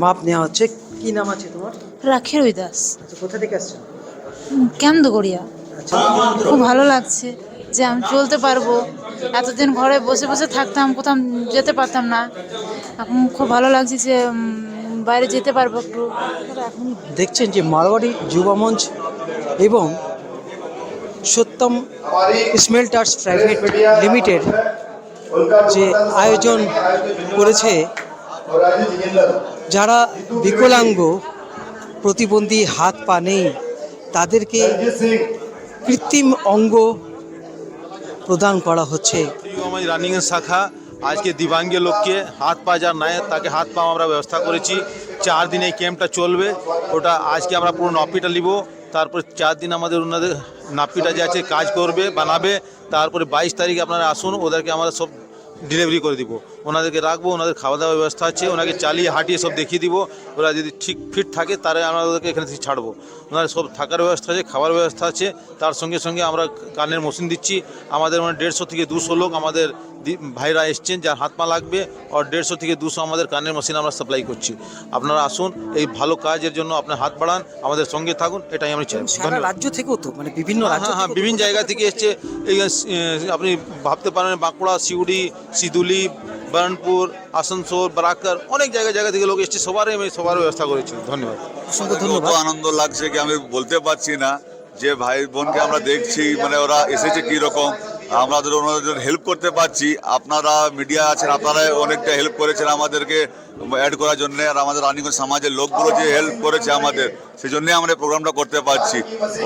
মাপ নেওয়া হচ্ছে। কি নাম আছে তোমার? রাখি রুই দাস আচ্ছা কোথা থেকে আসছো? কেমদগড়িয়া আচ্ছা। খুব ভালো লাগছে যে আমি চলতে পারব। এতদিন ঘরে বসে বসে থাকতাম কোথাও যেতে পারতাম না। এখন খুব ভালো লাগছে যে বাইরে যেতে পারব একটু। দেখছেন যে মারোয়াড়ি যুবা মঞ্চ এবং সত্যম স্মেল্টার্স প্রাইভেট লিমিটেড যে আয়োজন করেছে যারা বিকলাঙ্গ, প্রতিবন্ধী হাত পা নেই, তাদেরকে কৃত্রিম অঙ্গ প্রদান করা হচ্ছে। আমার রানিং এর শাখা, আজকে দিব্যাঙ্গে লোককে হাত পা যার নাই, তাকে হাত পা আমরা ব্যবস্থা করেছি। চার দিন এই ক্যাম্পটা চলবে, ওটা আজকে আমরা পুরো নপিটা নিব, তারপর চার দিন আমাদের ওনাদের নাপিটা যে আছে, কাজ করবে, বানাবে, তারপরে বাইশ তারিখে আপনারা আসুন, ওদেরকে আমরা সব ডেলিভারি করে দিব। ওনাদেরকে রাখব, ওনাদের খাওয়া দাওয়ার ব্যবস্থা আছে, ওনাকে চালিয়ে, হাঁটিয়ে সব দেখিয়ে দিব। ওরা যদি ঠিক ফিট থাকে তারা আমরা ওদেরকে এখানে থেকে ছাড়বো। ওনার সব থাকার ব্যবস্থা আছে খাবার ব্যবস্থা আছে। তার সঙ্গে সঙ্গে আমরা কানের মেশিন দিচ্ছি। আমাদের মানে দেড়শো থেকে দুশো লোক আমাদের ভাইরা এসছেন যার হাত পা লাগবে আর দেড়শো থেকে দুশো আমাদের কানের মেশিন আমরা সাপ্লাই করছি। আপনারা আসুন এই ভালো কাজের জন্য আপনার হাত বাড়ান আমাদের সঙ্গে থাকুন এটাই আমি চাই। রাজ্য থেকেও তো মানে বিভিন্ন হ্যাঁ হ্যাঁ বিভিন্ন জায়গা থেকে এসছে। এই আপনি ভাবতে পারেন বাঁকুড়া সিউড়ি সিদুলি বারণপুর আসানসোল বারাকার অনেক জায়গা জায়গা থেকে লোক এসছে। সবারই আমি সবার ব্যবস্থা করেছি। ধন্যবাদ। অসংখ্য ধন্যবাদ। আনন্দ লাগছে কি আমি বলতে পারছি না যে ভাই বোনকে আমরা দেখছি মানে ওরা এসেছে কি রকম আমাদের ওনাদের হেল্প করতে পারছি। আপনারা মিডিয়া আছেন আপনারা অনেকটা হেল্প করেছেন আমাদেরকে অ্যাড করার জন্য। আর আমাদের রানীগঞ্জ সমাজের লোকগুলো যে হেল্প করেছে আমাদের সেই জন্যই আমরা প্রোগ্রামটা করতে পারছি।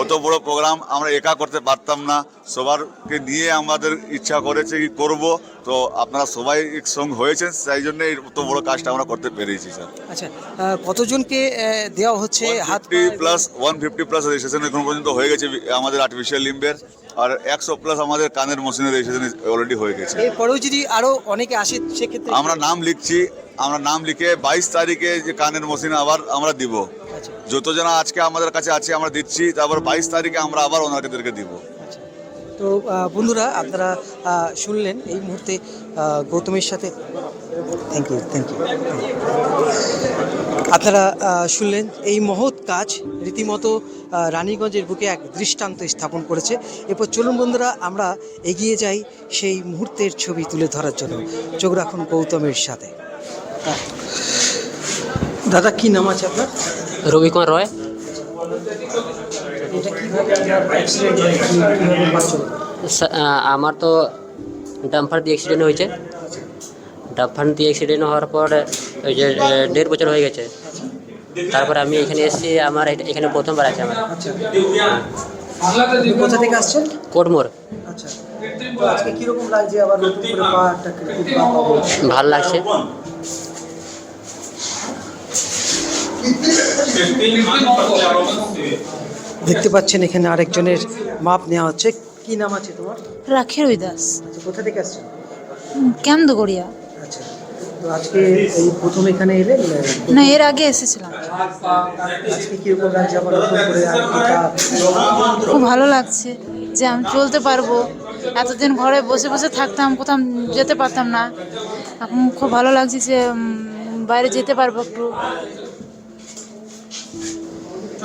অত বড় প্রোগ্রাম আমরা একা করতে পারতাম না। সবারকে নিয়ে আমাদের ইচ্ছা করেছে কি করব। তো আপনারা সবাই একসঙ্গে হয়েছেন সেই জন্য অত বড় কাজটা আমরা করতে পেরেছি স্যার। আচ্ছা কতজনকে দেওয়া হচ্ছে হাত plus one fifty plus registration এখন পর্যন্ত হয়ে গেছে আমাদের আর্টিফিশিয়াল লিম্বের আর একশো প্লাস আমাদের কানের মেশিনের রেজিস্ট্রেশন অলরেডি হয়ে গেছে। এরপরেও যদি আরও অনেকে আসে সেক্ষেত্রে? আমরা নাম লিখছি আমরা নাম লিখে বাইশ তারিখে যে কানের মেশিন আবার আমরা দিব। আচ্ছা। যত জন আজকে আমাদের কাছে আছে আমরা দিচ্ছি তারপর বাইশ তারিখে আমরা আবার ওনাদেরকে দিব। আচ্ছা। তো বন্ধুরা আপনারা শুনলেন এই মুহূর্তে গৌতমের সাথে থ্যাংক ইউ থ্যাংক ইউ আপনারা শুনলেন এই মহৎ কাজ রীতিমতো রানীগঞ্জের বুকে এক দৃষ্টান্ত স্থাপন করেছে। এরপর চলুন বন্ধুরা আমরা এগিয়ে যাই সেই মুহূর্তের ছবি তুলে ধরার জন্য। চোখ রাখুন গৌতমের সাথে। দাদা কি নাম আছে আপনার? রবি কুমার রয় আমার তো ডাম্পার দিয়ে অ্যাক্সিডেন্ট হয়েছে। ডাম্পার দিয়ে অ্যাক্সিডেন্ট হওয়ার পর ওই যে দেড় বছর হয়ে গেছে। তারপর আমি এখানে এসেছি আমার এখানে প্রথমবার আছে আমার। আচ্ছা। কোথা থেকে আসছেন? কোটমোর আচ্ছা। ভালো লাগছে। দেখতে পাচ্ছেন এখানে আরেকজনের মাপ নেওয়া হচ্ছে। কি নাম আছে তোমার? রাখি রুই দাস আচ্ছা কোথা থেকে আসছো কেমদগড়িয়া। না এর আগে এসেছিলাম। খুব ভালো লাগছে যে আমি চলতে পারব। এতদিন ঘরে বসে বসে থাকতাম কোথাও যেতে পারতাম না। এখন খুব ভালো লাগছে যে বাইরে যেতে পারব একটু।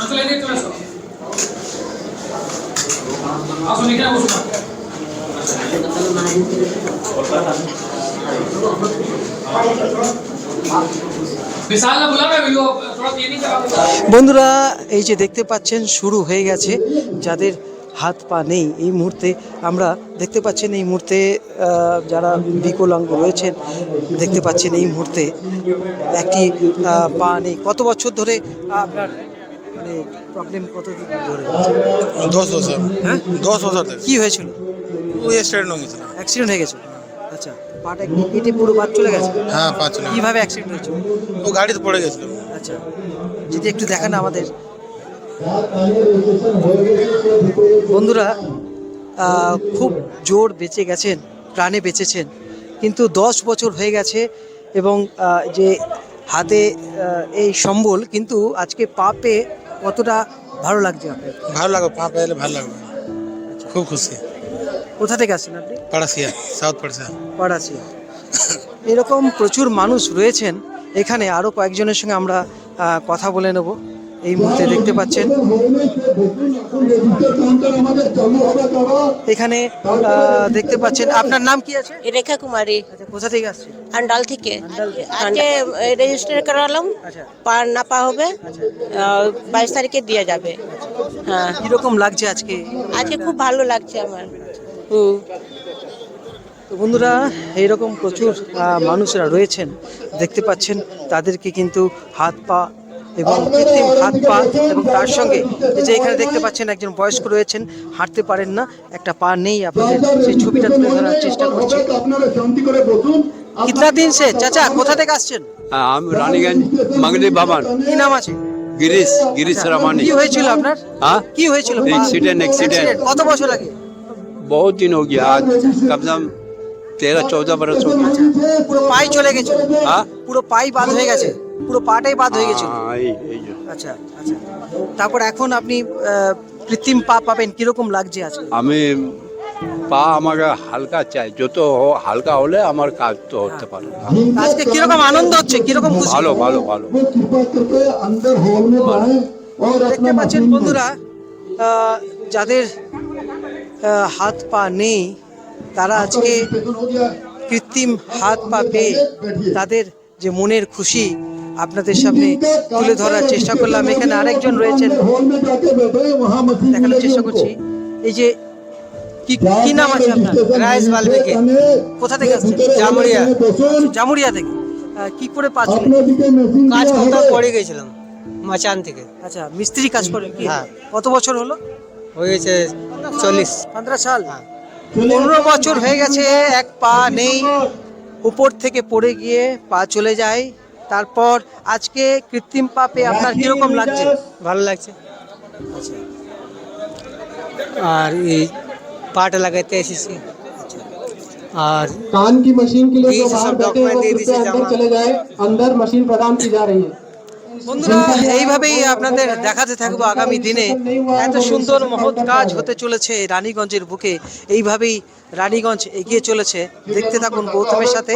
আসুন এখানে বসুন। বন্ধুরা এই যে দেখতে পাচ্ছেন শুরু হয়ে গেছে। যাদের হাত পা নেই এই মুহূর্তে আমরা দেখতে পাচ্ছেন এই মুহূর্তে যারা বিকলাঙ্গ রয়েছেন দেখতে পাচ্ছেন এই মুহূর্তে একটি পা নেই। কত বছর ধরে আপনার মানে প্রবলেম কত ধরে দশ বছর। হ্যাঁ? দশ বছর কি হয়েছিল? অ্যাক্সিডেন্ট হয়ে গেছিল? আচ্ছা পাটা কেটে পুরো বাদ চলে গেছে? হ্যাঁ পাঁচ জন কীভাবে অ্যাক্সিডেন্ট হয়েছিল ও গাড়িতে পড়ে গেছিল। আচ্ছা যদি একটু দেখান আমাদের। বন্ধুরা খুব জোর বেঁচে গেছেন প্রাণে বেঁচেছেন। কিন্তু দশ বছর হয়ে গেছে এবং যে হাতে এই সম্বল কিন্তু আজকে পা পেয়ে কতটা ভালো লাগছে আপনার? ভালো লাগবে পা পেলে ভালো লাগবে। খুব খুশি। কোথা থেকে আসছেন আপনি? পাড়াশিয়া সাউথ এরকম প্রচুর মানুষ রয়েছেন। এখানে আরও কয়েকজনের সঙ্গে আমরা কথা বলে নেব। এই মুহূর্তে দেখতে পাচ্ছেন। এখানে দেখতে পাচ্ছেন। আপনার নাম কি আছে? রেখা কুমারী। আচ্ছা কোথা থেকে আসছে আন্ডাল থেকে। আজকে রেজিস্টার করালাম। আচ্ছা। পার নাপা হবে বাইশ তারিখে দিয়ে যাবে। হ্যাঁ। কীরকম লাগছে আজকে? আজকে খুব ভালো লাগছে আমার। তো বন্ধুরা এইরকম প্রচুর মানুষরা রয়েছেন দেখতে পাচ্ছেন তাদেরকে কিন্তু হাত পা এবং কৃত্রিম হাত পা এবং তার সঙ্গে যে এখানে দেখতে পাচ্ছেন একজন বয়স্ক রয়েছেন হাঁটতে পারেন না একটা পা নেই আপনাদের সেই ছবিটা তুলে ধরার চেষ্টা করছে। কিতনা দিন সে চাচা কোথা থেকে আসছেন? হ্যাঁ, আমি রানীগঞ্জ মাগলি বাবান। কি নাম আছে? গিরিশ গিরিশ আচ্ছা, রামানি। কি হয়েছিল আপনার? হ্যাঁ? কি হয়েছিল? অ্যাক্সিডেন্ট অ্যাক্সিডেন্ট কত বছর আগে? बहुत दिन हो गया आज कम से कम तेरह चौदह बरस हो गया পুরো পাই চলে গেছিল हाँ পুরো পাই বাদ হয়ে গেছে পুরো পাটাই বাদ হয়ে গেছিল हाँ, यही यही जो আচ্ছা আচ্ছা তারপর এখন আপনি আহ, কৃত্রিম পা পাবেন কিরকম লাগছে আজকে আমি পা আমাকে হালকা চাই যত হ- হালকা হলে আমার কাজ তো হতে পারে আজকে কিরকম আনন্দ হচ্ছে কিরকম খুশি ভালো ভালো ভালো দেখতে পাচ্ছেন বন্ধুরা আহ, যাদের আহ, হাত পা নেই তারা আজকে কৃত্রিম হাত পা পেয়ে তাদের যে মনের খুশি আপনাদের সামনে তুলে ধরার চেষ্টা করলাম। এখানে আরেকজন রয়েছেন। দেখানোর চেষ্টা করছি। এই যে কি কি নাম আছে আপনার? রাইস কোথা থেকে আসছেন? জামুরিয়া। জামুরিয়া থেকে। কি করে পা চলে কাজ করতে পড়ে গেছিলাম মাচান থেকে। আচ্ছা মিস্ত্রি কাজ করেন কি? হ্যাঁ। কত বছর হলো? হয়ে গেছে চল্লিশ পনেরো সাল পনেরো বছর হয়ে গেছে এক পা নেই উপর থেকে পড়ে গিয়ে পা চলে যায় তারপর আজকে কৃত্রিম পা পেয়ে আপনার কিরকম লাগছে ভালো লাগছে আর এই পাট লাগাতে এসেছি আর कान की मशीन के लिए ये जो सब बाहर बैठे डॉक्यूमेंट हैं दे वो दीजिए कृपया अंदर जमा। चले जाए अंदर मशीन प्रदान की जा रही है বন্ধুরা, এইভাবেই আপনাদের দেখাতে থাকব আগামী দিনে। এত সুন্দর মহৎ কাজ হতে চলেছে রানীগঞ্জের বুকে। এইভাবেই রানীগঞ্জ এগিয়ে চলেছে। দেখতে থাকুন গৌতমের সাথে।